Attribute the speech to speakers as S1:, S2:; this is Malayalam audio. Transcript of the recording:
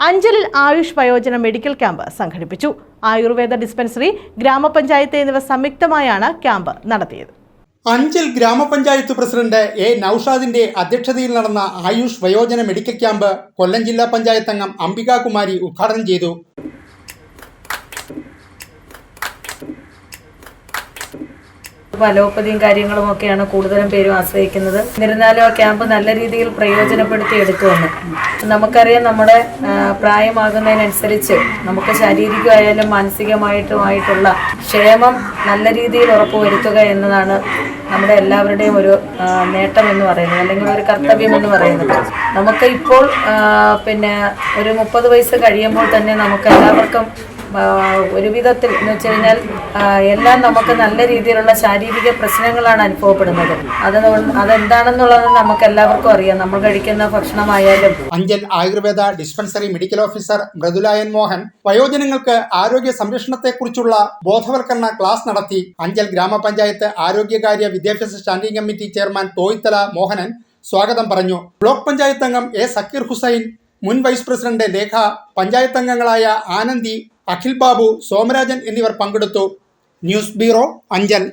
S1: അഞ്ചലിൽ ആയുഷ് വയോജന മെഡിക്കൽ ക്യാമ്പ് സംഘടിപ്പിച്ചു. ആയുർവേദ ഡിസ്പെൻസറി ഗ്രാമപഞ്ചായത്ത് എന്നിവ സംയുക്തമായാണ് ക്യാമ്പ് നടത്തിയത്.
S2: അഞ്ചൽ ഗ്രാമപഞ്ചായത്ത് പ്രസിഡന്റ് എ നൌഷാദിന്റെ അധ്യക്ഷതയിൽ നടന്ന ആയുഷ് വയോജന മെഡിക്കൽ ക്യാമ്പ് കൊല്ലം ജില്ലാ പഞ്ചായത്ത് അംഗം അംബികാകുമാരി ഉദ്ഘാടനം ചെയ്തു.
S3: അലോപ്പതിയും കാര്യങ്ങളും ഒക്കെയാണ് കൂടുതലും പേരും ആശ്രയിക്കുന്നത്. എന്നിരുന്നാലും ആ ക്യാമ്പ് നല്ല രീതിയിൽ പ്രയോജനപ്പെടുത്തി എടുക്കുമെന്ന്. നമുക്കറിയാം നമ്മുടെ പ്രായമാകുന്നതിനനുസരിച്ച് നമുക്ക് ശാരീരികമായാലും മാനസികമായിട്ടുമായിട്ടുള്ള ക്ഷേമം നല്ല രീതിയിൽ ഉറപ്പുവരുത്തുക എന്നതാണ് നമ്മുടെ എല്ലാവരുടെയും ഒരു നേട്ടം എന്ന് പറയുന്നത് അല്ലെങ്കിൽ ഒരു കർത്തവ്യം എന്ന് പറയുന്നത്. നമുക്ക് ഇപ്പോൾ പിന്നെ ഒരു മുപ്പത് വയസ്സ് കഴിയുമ്പോൾ തന്നെ നമുക്ക് എല്ലാവർക്കും ഒരു വിധത്തിൽ എന്ന് വെച്ച് കഴിഞ്ഞാൽ എല്ലാം നമുക്ക് നല്ല രീതിയിലുള്ള ശാരീരിക പ്രശ്നങ്ങളാണ് അനുഭവപ്പെടുന്നത്. അത് അതെന്താണെന്നുള്ളത് നമുക്ക് എല്ലാവർക്കും അറിയാം. നമ്മൾ കഴിക്കുന്ന ഭക്ഷണമായാലും.
S2: Anchal Ayurveda dispensary medical officer മൃദുലായൻ Mohan വയോജനങ്ങൾക്ക് ആരോഗ്യ സംരക്ഷണത്തെക്കുറിച്ചുള്ള ബോധവൽക്കരണ ക്ലാസ് നടത്തി അഞ്ചൽ ഗ്രാമപഞ്ചായത്ത് ആരോഗ്യകാര്യ വിദ്യാഭ്യാസ standing committee chairman Thoyithala Mohanan സ്വാഗതം പറഞ്ഞു. ബ്ലോക്ക് പഞ്ചായത്ത് അംഗം എ സക്കീർ ഹുസൈൻ മുൻ വൈസ് പ്രസിഡന്റ് ലേഖ പഞ്ചായത്ത് അംഗങ്ങളായ ആനന്ദി അഖിൽ ബാബു സോമരാജൻ എന്നിവർ പങ്കെടുത്തു. News bureau Anchal.